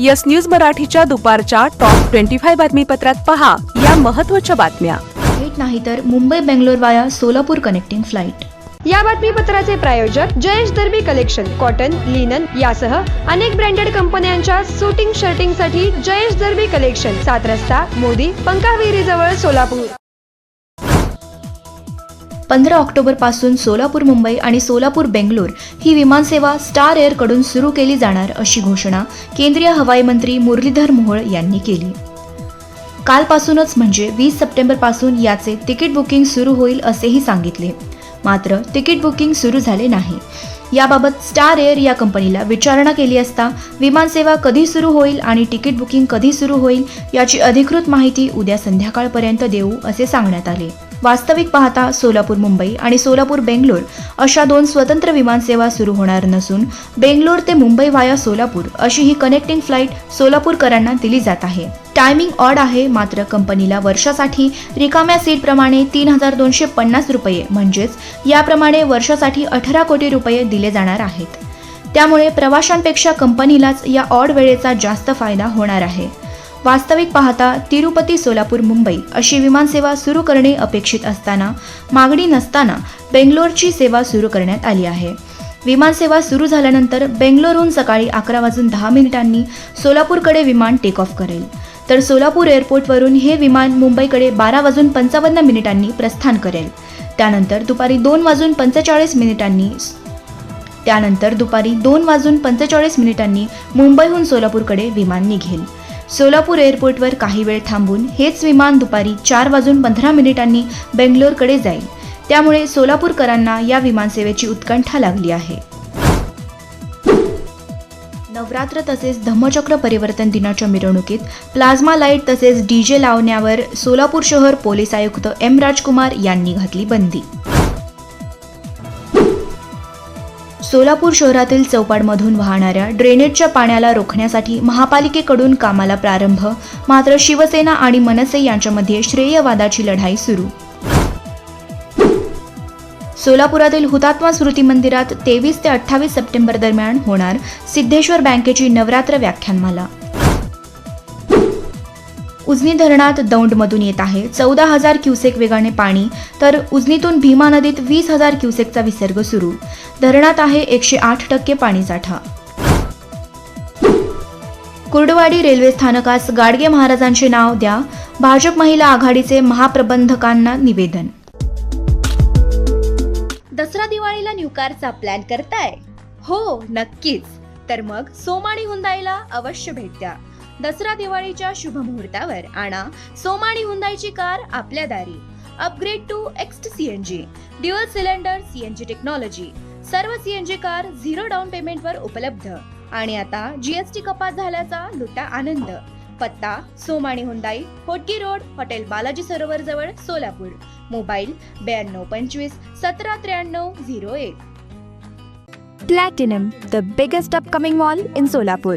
Yes news मराठीच्या दुपारच्या top twenty five बातमीपत्रात पहा या महत्त्वाच्या बातम्या. थेट नाही तर मुंबई बेंगलोर वाया सोलापूर कनेक्टिंग फ्लाईट या बातमीपत्राचे प्रायोजक Jayesh Darbi collection cotton linen यासह अनेक ब्रँडेड कंपन्यांच्या सुटिंग शर्टिंगसाठी जयेश दर्बी कलेक्शन सात रस्ता मोदी पंकाविरी जवळ सोलापूर. पंधरा ऑक्टोबरपासून सोलापूर मुंबई आणि सोलापूर बेंगलोर ही विमानसेवा स्टार एअरकडून सुरू केली जाणार अशी घोषणा केंद्रीय हवाई मंत्री मुरलीधर मोहोळ यांनी केली. कालपासूनच म्हणजे वीस सप्टेंबरपासून याचे तिकीट बुकिंग सुरू होईल असेही सांगितले. मात्र तिकीट बुकिंग सुरू झाले नाही. याबाबत स्टार एअर या कंपनीला विचारणा केली असता विमानसेवा कधी सुरू होईल आणि तिकीट बुकिंग कधी सुरू होईल याची अधिकृत माहिती उद्या संध्याकाळपर्यंत देऊ असे सांगण्यात आले. वास्तविक पाहता सोलापूर मुंबई आणि सोलापूर बेंगलोर अशा दोन स्वतंत्र विमानसेवा सुरू होणार नसून बेंगलोर ते मुंबई वाया सोलापूर अशी ही कनेक्टिंग फ्लाईट सोलापूरकरांना दिली जात आहे. टायमिंग ऑड आहे मात्र कंपनीला वर्षासाठी रिकाम्या सीटप्रमाणे तीन हजार दोनशे पन्नास रुपये म्हणजेच याप्रमाणे वर्षासाठी अठरा कोटी रुपये दिले जाणार आहेत. त्यामुळे प्रवाशांपेक्षा कंपनीलाच या ऑड वेळेचा जास्त फायदा होणार आहे. वास्तविक पाहता तिरुपती सोलापूर मुंबई अशी विमानसेवा सुरू करणे अपेक्षित असताना मागणी नसताना बेंगलोरची सेवा सुरू करण्यात आली आहे. विमानसेवा सुरू झाल्यानंतर बेंगलोरहून सकाळी अकरा वाजून दहा मिनिटांनी सोलापूरकडे विमान टेक ऑफ करेल. तर सोलापूर एअरपोर्टवरून हे विमान मुंबईकडे बारा वाजून पंचावन्न मिनिटांनी प्रस्थान करेल. त्यानंतर दुपारी दोन वाजून पंचेचाळीस मिनिटांनी त्यानंतर दुपारी दोन वाजून पंचेचाळीस मिनिटांनी मुंबईहून सोलापूरकडे विमान निघेल. सोलापूर एअरपोर्टवर काही वेळ थांबून हेच विमान दुपारी चार वाजून पंधरा मिनिटांनी बेंगलोरकडे जाईल. त्यामुळे सोलापूरकरांना या विमानसेवेची उत्कंठा लागली आहे. नवरात्र तसेच धम्मचक्र परिवर्तन दिनाच्या मिरवणुकीत प्लाझ्मा लाइट तसेच डीजे लावण्यावर सोलापूर शहर पोलीस आयुक्त एम राजकुमार यांनी घातली बंदी. सोलापूर शहरातील चौपाडमधून वाहणाऱ्या ड्रेनेजच्या पाण्याला रोखण्यासाठी महापालिकेकडून कामाला प्रारंभ मात्र शिवसेना आणि मनसे यांच्यामध्ये श्रेयवादाची लढाई सुरू. सोलापुरातील हुतात्मा स्मृती मंदिरात तेवीस ते अठ्ठावीस सप्टेंबर दरम्यान होणार सिद्धेश्वर बँकेची नवरात्र व्याख्यानमाला. उजनी धरणात दौंडमधून येत आहे चौदा हजार क्युसेक वेगाने पाणी तर उजनीतून भीमा नदीत वीस हजार क्युसेकचा विसर्ग सुरू. धरणात आहे एकशे आठ टक्के पाणीसाठा कुर्डवाडी रेल्वे स्थानकास गाडगे महाराजांचे नाव द्या भाजप महिला आघाडीचे महाप्रबंधकांना निवेदन. दसरा दिवाळीला न्यू कारचा प्लॅन करताय? हो नक्कीच. तर मग सोमाणी हुंदाईला अवश्य भेट द्या. दसरा दिवाळीच्या शुभ मुहूर्तावर आणा सोमाणी हुंदाईची कार आपल्या दारी. Upgrade to Xcent CNG dual cylinder CNG technology सर्व सीएनजी कार झिरो डाऊन पेमेंटवर उपलब्ध. आणि आता जीएसटी कपात झाल्याचा लुटा आनंद. पत्ता Somani Hyundai Hotgi road hotel Balaji Sarovar जवळ सोलापूर. मोबाईल ब्याण्णव पंचवीस सतरा त्र्याण्णव झिरो एक. Platinum the biggest upcoming mall in Solapur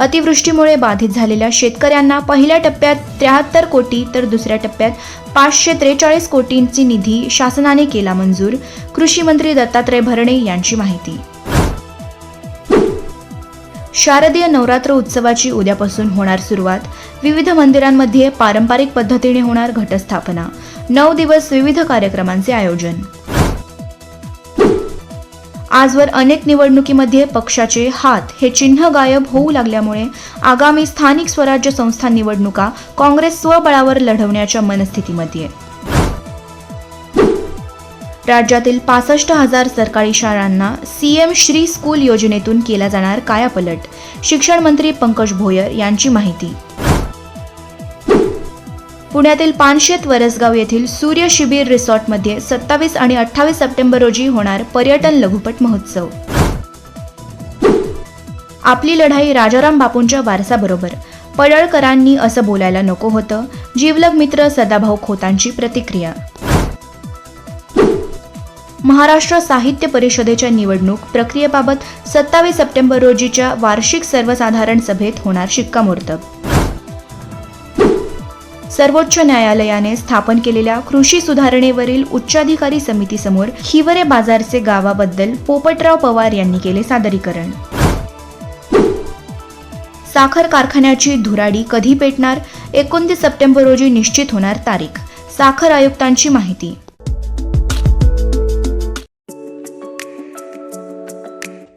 अतिवृष्टीमुळे बाधित झालेल्या शेतकऱ्यांना पहिल्या टप्प्यात त्र्याहत्तर कोटी तर दुसऱ्या टप्प्यात पाचशे त्रेचाळीस कोटींची निधी शासनाने केला मंजूर. कृषी मंत्री दत्तात्रय भरणे यांची माहिती. शारदीय नवरात्र उत्सवाची उद्यापासून होणार सुरुवात. विविध मंदिरांमध्ये पारंपरिक पद्धतीने होणार घटस्थापना. नऊ दिवस विविध कार्यक्रमांचे आयोजन. आजवर अनेक निवडणुकीमध्ये पक्षाचे हात हे चिन्ह गायब होऊ लागल्यामुळे आगामी स्थानिक स्वराज्य संस्था निवडणुका काँग्रेस स्वबळावर लढवण्याच्या मनस्थितीमध्ये राज्यातील पासष्ट हजार सरकारी शाळांना सीएम श्री स्कूल योजनेतून केला जाणार कायापलट. शिक्षण मंत्री पंकज भोयर यांची माहिती. पुण्यातील पानशेत वरसगाव येथील सूर्य शिबिर रिसॉर्टमध्ये सत्तावीस आणि अठ्ठावीस सप्टेंबर रोजी होणार पर्यटन लघुपट महोत्सव. आपली लढाई राजाराम बापूंच्या वारसाबरोबर. पडळकरांनी असं बोलायला नको होतं. जीवलग मित्र सदाभाऊ खोतांची प्रतिक्रिया. महाराष्ट्र साहित्य परिषदेच्या निवडणूक प्रक्रियेबाबत सत्तावीस सप्टेंबर रोजीच्या वार्षिक सर्वसाधारण सभेत होणार शिक्कामोर्तब. सर्वोच्च न्यायालयाने स्थापन केलेल्या कृषी सुधारणेवरील उच्चाधिकारी समितीसमोर हिवरे बाजारचे गावाबद्दल पोपटराव पवार यांनी केले सादरीकरण. साखर कारखान्याची धुराडी कधी पेटणार? एकोणतीस सप्टेंबर रोजी निश्चित होणार तारीख. साखर आयुक्तांची माहिती.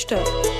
understood.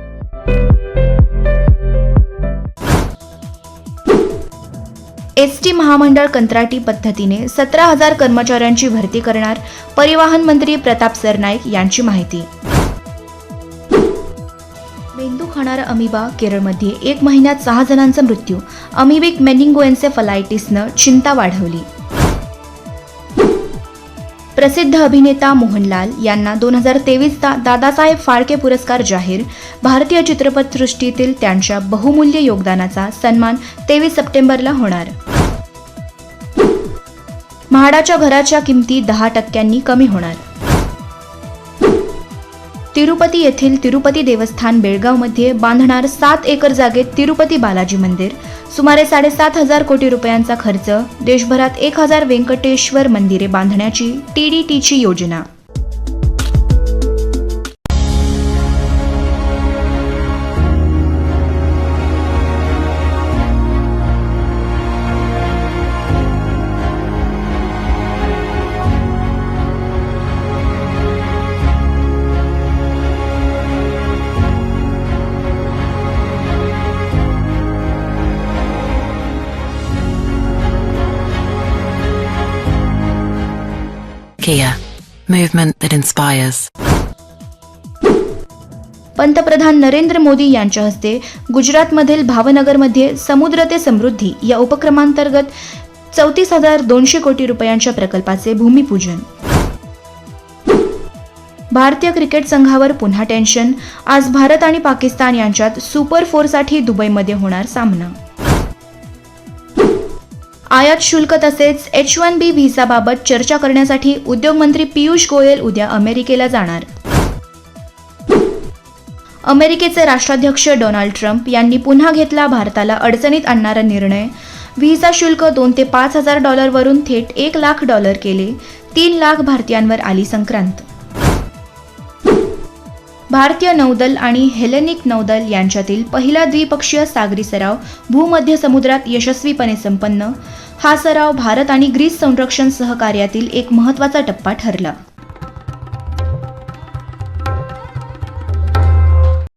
एस टी महामंडळ कंत्राटी पद्धतीने सतरा हजार कर्मचाऱ्यांची भरती करणार परिवहन मंत्री प्रताप सरनाईक यांची माहिती. मेंदू खाणारा अमिबा केरळमध्ये एक महिन्यात सहा जणांचा मृत्यू. अमिबिक मेनिंगोएन्सेफलायटिसनं चिंता वाढवली. प्रसिद्ध अभिनेता मोहनलाल यांना दोन हजार तेवीसचा दादासाहेब फाळके पुरस्कार जाहीर. भारतीय चित्रपटसृष्टीतील त्यांच्या बहुमूल्य योगदानाचा सन्मान तेवीस सप्टेंबरला होणार. म्हाडाच्या घराच्या किमती दहा टक्क्यांनी कमी होणार. तिरुपती येथील तिरुपती देवस्थान बेळगावमध्ये बांधणार सात एकर जागेत तिरुपती बालाजी मंदिर. सुमारे साडेसात हजार कोटी रुपयांचा खर्च देशभरात एक हजार व्यंकटेश्वर मंदिरे बांधण्याची टीडीटीची योजना. Kia, movement that inspires. पंतप्रधान नरेंद्र मोदी यांच्या हस्ते गुजरातमधील भावनगरमध्ये समुद्र ते समृद्धी या उपक्रमांतर्गत चौतीस हजार दोनशे कोटी रुपयांच्या प्रकल्पाचे भूमिपूजन. भारतीय क्रिकेट संघावर पुन्हा टेन्शन आज भारत आणि पाकिस्तान यांच्यात सुपर फोरसाठी दुबईमध्ये होणार सामना. आयात शुल्क तसेच एच वन बी व्हिसाबाबत चर्चा करण्यासाठी उद्योगमंत्री पियुष गोयल उद्या अमेरिकेला जाणार. अमेरिकेचे राष्ट्राध्यक्ष डोनाल्ड ट्रम्प यांनी पुन्हा घेतला भारताला अडचणीत आणणारा निर्णय. व्हिसा शुल्क दोन ते पाच हजार डॉलरवरून थेट एक लाख डॉलर केले. तीन लाख भारतीयांवर आली संक्रांत. भारतीय नौदल आणि हेलेनिक नौदल यांच्यातील पहिला द्विपक्षीय सागरी सराव भूमध्य समुद्रात यशस्वीपणे संपन्न. हा सराव भारत आणि ग्रीस संरक्षण सहकार्यातील एक महत्त्वाचा टप्पा ठरला.